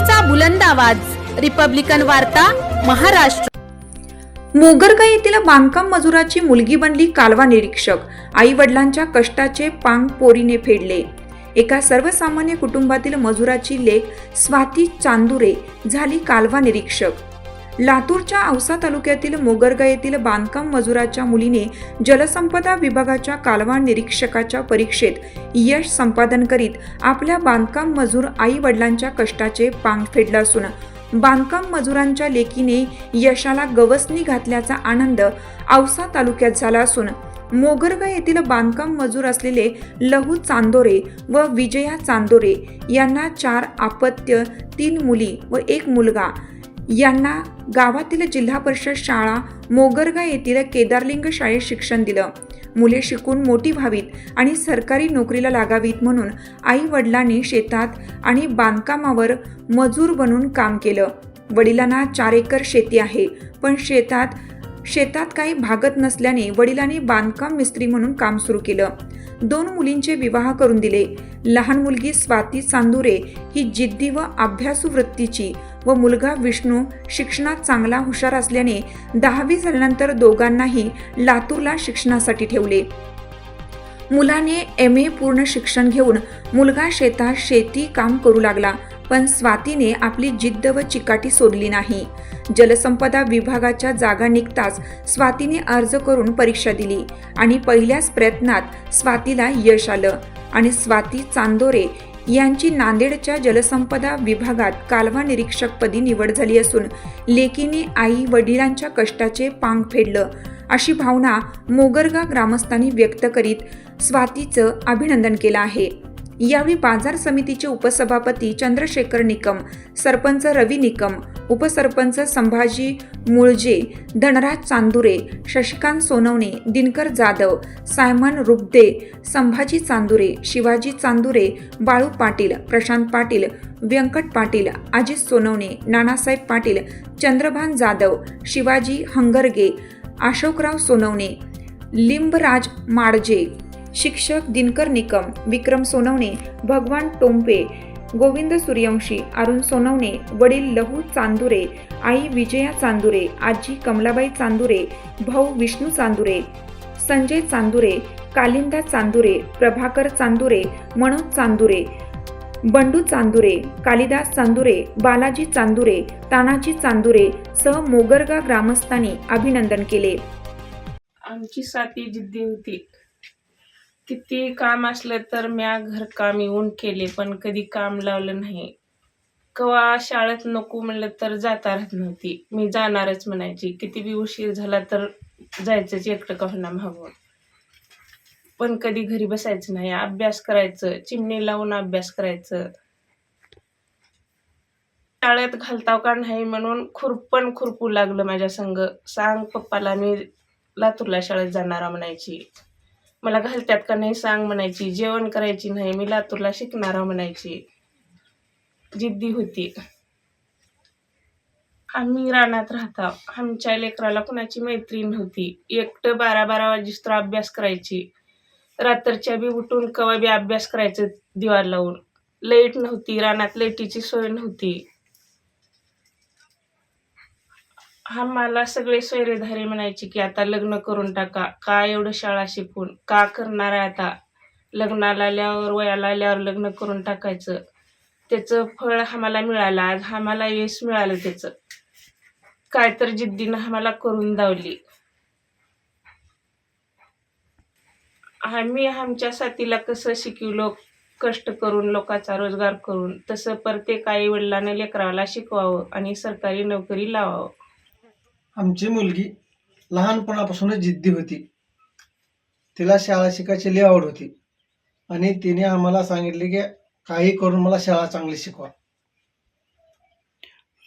लोकशाहीचा बुलंद आवाज. रिपब्लिकन वार्ता महाराष्ट्र. मोगरगा येथील बांधकाम मजुराची मुलगी बनली कालवा निरीक्षक. आई वडिलांच्या कष्टाचे पांग पोरीने फेडले. एका सर्वसामान्य कुटुंबातील मजुराची लेख स्वाती चांदुरे झाली कालवा निरीक्षक. लातूरच्या औसा तालुक्यातील मोगरगा येथील बांधकाम मजुराच्या मुलीने जलसंपदा विभागाच्या कालवा निरीक्षकाच्या परीक्षेत यश संपादन करीत आपल्या बांधकाम मजूर आई वडिलांच्या कष्टाचे पांग फेडलं असून बांधकाम मजुरांच्या लेकीने यशाला गवसणी घातल्याचा आनंद औसा तालुक्यात झाला असून मोगरगा येथील बांधकाम मजूर असलेले लहू चांदोरे व विजया चांदोरे यांना चार अपत्य तीन मुली व एक मुलगा यांना गावातील जिल्हा परिषद शाळा मोगरगा येथील केदारलिंग शाळेत शिक्षण दिलं. मुले शिकून मोठी व्हावीत आणि सरकारी नोकरीला लागावीत म्हणून आई वडिलांनी शेतात आणि बांधकामावर मजूर बनून काम केलं. वडिलांना चार एकर शेती आहे पण शेतात शेतात काही भागत नसल्याने वडिलांनी बांधकाम मिस्त्री म्हणून काम सुरू केलं. दोन मुलींचे विवाह करून दिले. लहान मुलगी स्वाती चांदुरे ही जिद्दी व अभ्यासू वृत्तीची व मुलगा विष्णू शिक्षणात चांगला हुशार असल्याने दहावी झाल्यानंतर दोघांनाही लातूरला शिक्षणासाठी ठेवले. मुलाने एम ए पूर्ण शिक्षण घेऊन मुलगा शेतात शेती काम करू लागला. पण स्वातीने आपली जिद्द व चिकाटी सोडली नाही. जलसंपदा विभागाच्या जागा निघताच स्वातीने अर्ज करून परीक्षा दिली आणि पहिल्याच प्रयत्नात स्वातीला यश आलं आणि स्वाती चांदोरे यांची नांदेडच्या जलसंपदा विभागात कालवा निरीक्षकपदी निवड झाली असून लेकीने आई वडिलांच्या कष्टाचे पांग फेडलं अशी भावना मोगरगा ग्रामस्थांनी व्यक्त करीत स्वातीचं अभिनंदन केलं आहे. यावेळी बाजार समितीचे उपसभापती चंद्रशेखर निकम सरपंच रवी निकम उपसरपंच संभाजी मुळजे धनराज चांदुरे शशिकांत सोनवणे दिनकर जाधव सायमन रुबदे संभाजी चांदुरे शिवाजी चांदुरे बाळू पाटील प्रशांत पाटील व्यंकट पाटील अजित सोनवणे नानासाहेब पाटील चंद्रभान जाधव शिवाजी हंगरगे अशोकराव सोनवणे लिंबराज माडजे शिक्षक दिनकर निकम विक्रम सोनवणे भगवान टोंपे गोविंद सूर्यवंशी अरुण सोनवणे वडील लहू चांदुरे आई विजया चांदुरे आजी कमलाबाई चांदुरे भाऊ विष्णू चांदुरे संजय चांदुरे कालिंदा चांदुरे प्रभाकर चांदुरे मनोज चांदुरे बंडू चांदुरे कालिदास चांदुरे बालाजी चांदुरे तानाजी चांदुरे सह मोगरगा ग्रामस्थांनी अभिनंदन केले. आमची साथी जिद्दी होती किती काम असलं तर म्या घरकाम येऊन केले पण कधी काम लावलं नाही. कवा शाळेत नको म्हणलं तर जाता राहत नव्हती. मी जाणारच म्हणायची किती बी उशीर झाला तर जायचंच एकटं का होणार मागून. पण कधी घरी बसायचं नाही अभ्यास करायचं चिमणी लावून अभ्यास करायचं. शाळेत घालताव का नाही म्हणून खुरपण खुरपू लागलं माझ्या संग. सांग पप्पाला मी लातूरला शाळेत जाणारा म्हणायची. मला घालतात का नाही सांग म्हणायची जेवण करायची नाही मी लातूरला शिकणारा म्हणायची. जिद्दी होती. आम्ही रानात राहता आमच्या लेकराला कुणाची मैत्रीण नव्हती. एकटं बारा बारा वाजेस्तर अभ्यास करायची. रात्रीच्या बी उठून कवा बी अभ्यास करायचं दिवा लावून. लाइट नव्हती रानात लाईटीची सोय नव्हती. आम्हाला सगळे सोयरेधारे म्हणायचे की आता लग्न करून टाका. का एवढं शाळा शिकून? का करणार आहे आता? लग्नाला आल्यावर वयाला आल्यावर लग्न करून टाकायचं. त्याचं फळ आम्हाला मिळालं. आज आम्हाला यश मिळालं त्याचं. काय तर जिद्दीनं आम्हाला करून दावली. आम्ही आमच्या साथीला कसं शिकवलो कष्ट करून लोकांचा रोजगार करून तसं प्रत्येक आई वडिलांना लेकराला शिकवावं आणि सरकारी नोकरी लावावं. आमची मुलगी लहानपणापासूनच जिद्दी होती. तिला शाळा शिकायची लई आवड होती. आणि तिने आम्हाला सांगितले की काही करून मला शाळा चांगली शिकवा.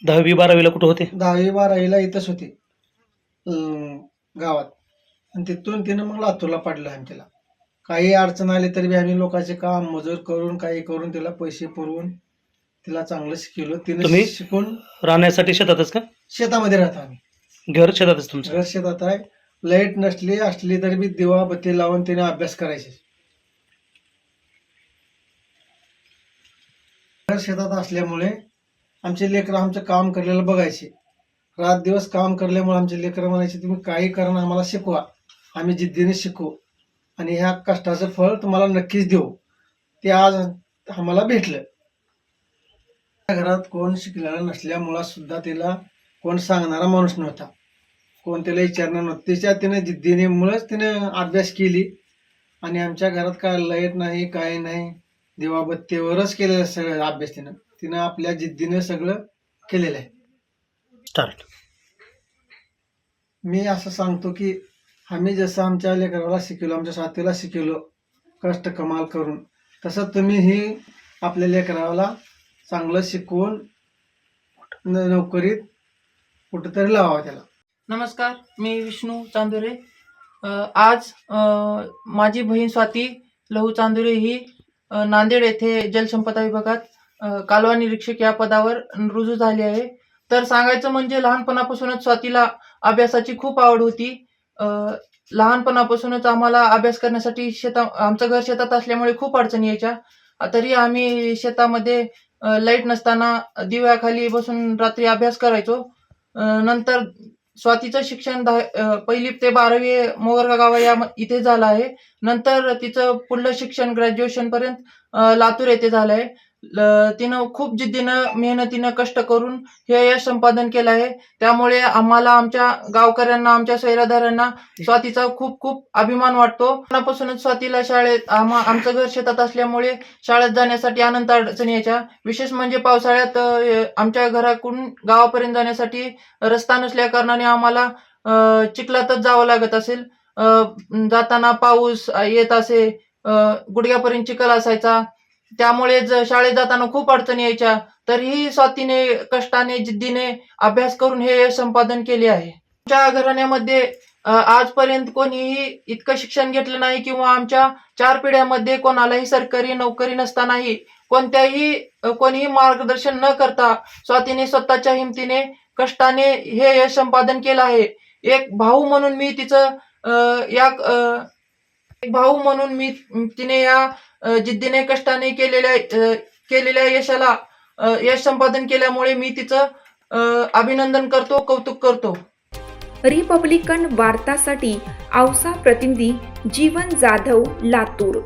दहावी बारावीला कुठं होते? दहावी बारावीला इथंच होती अं, गावात. आणि तिथून तिनं मग लातूरला पाडलं आम्ही तिला. काही अडचण आली तरी बी आम्ही लोकांचे काम मजूर करून काही करून तिला पैसे पुरवून तिला चांगलं शिकवलं. तिने तुम्ही? शिकून राहण्यासाठी शेतातच का? शेतामध्ये राहतो आम्ही. घर शेतातच तुमचं? घर शेतात आहे. लाइट नसली असली तरी बी दिवा बत्ती लावून तिने अभ्यास करायचे. घर शेतात असल्यामुळे आमचे लेकरं आमचं काम करलेलं बघायचे. रात दिवस काम करल्यामुळे आमचे लेकरं म्हणायचे तुम्ही काही करणं आम्हाला शिकवा. आम्ही जिद्दीने शिकू. आणि ह्या कष्टाचं फळ तुम्हाला नक्कीच देऊ. ते आज आम्हाला भेटलं. घरात कोण शिकलेलं नसल्यामुळं सुद्धा तिला कोण सांगणारा माणूस नव्हता. कोण त्याला विचारणार नव्हतं. त्याच्या तिने जिद्दीने मुळेच तिने अभ्यास केली. आणि आमच्या घरात काय लाइट नाही काय नाही देवाबत्तीवरच केलेलं सगळं अभ्यास तिनं. तिनं आपल्या जिद्दीने सगळं केलेलं आहे. स्टार्ट मी असं सांगतो की आम्ही जसं आमच्या लेकराला शिकवलं आमच्या साथीला शिकवलं कष्ट कमाल करून तसं तुम्हीही आपल्या लेकराला चांगलं शिकवून नोकरीत कुठंतरी लावावा त्याला. नमस्कार मी विष्णू चांदुरे. आज माझी बहीण स्वाती लहू चांदुरे ही नांदेड येथे जलसंपदा विभागात कालवा निरीक्षक या पदावर रुजू झाली आहे. तर सांगायचं म्हणजे लहानपणापासूनच स्वातीला अभ्यासाची खूप आवड होती. लहानपणापासूनच आम्हाला अभ्यास करण्यासाठी शेता आमचं घर शेतात असल्यामुळे खूप अडचणी यायच्या. तरी आम्ही शेतामध्ये लाइट नसताना दिव्याखाली बसून रात्री अभ्यास करायचो. नंतर स्वातीचं शिक्षण दहा पहिली ते बारावी मोगरगा गावा या इथे झालं आहे. नंतर तिचं पुढलं शिक्षण ग्रॅज्युएशन पर्यंत लातूर येथे झालं आहे. तिनं खूप जिद्दीनं मेहनतीनं कष्ट करून हे यश संपादन केलं आहे. त्यामुळे आम्हाला आमच्या गावकऱ्यांना आमच्या सैराधाऱ्यांना स्वातीचा खूप खूप अभिमान वाटतो. मनापासूनच स्वातीला शाळेत आमचं घर शेतात असल्यामुळे शाळेत जाण्यासाठी अनंत अडचणी यायच्या. विशेष म्हणजे पावसाळ्यात आमच्या घराकडून गावापर्यंत जाण्यासाठी रस्ता नसल्या कारणाने आम्हाला चिखलातच जावं लागत असेल. जाताना पाऊस येत असे गुडघ्यापर्यंत चिखल असायचा. त्यामुळे शाळेत जाताना खूप अडचणी यायच्या. तरीही स्वातीने कष्टाने जिद्दीने अभ्यास करून हे यश संपादन केले आहे. आमच्या घराण्यामध्ये आजपर्यंत कोणीही इतकं शिक्षण घेतलं नाही किंवा आमच्या चार पिढ्यामध्ये कोणालाही सरकारी नोकरी नसतानाही कोणत्याही कोणीही मार्गदर्शन न करता स्वातीने स्वतःच्या हिमतीने कष्टाने हे यश संपादन केलं आहे. एक भाऊ म्हणून मी तिचं या एक भाऊ म्हणून मी तिने या जिद्दीने कष्टाने केलेल्या केलेल्या यशाला यश संपादन केल्यामुळे मी तिचं अभिनंदन करतो कौतुक करतो. रिपब्लिकन वार्तासाठी औसा प्रतिनिधी जीवन जाधव लातूर.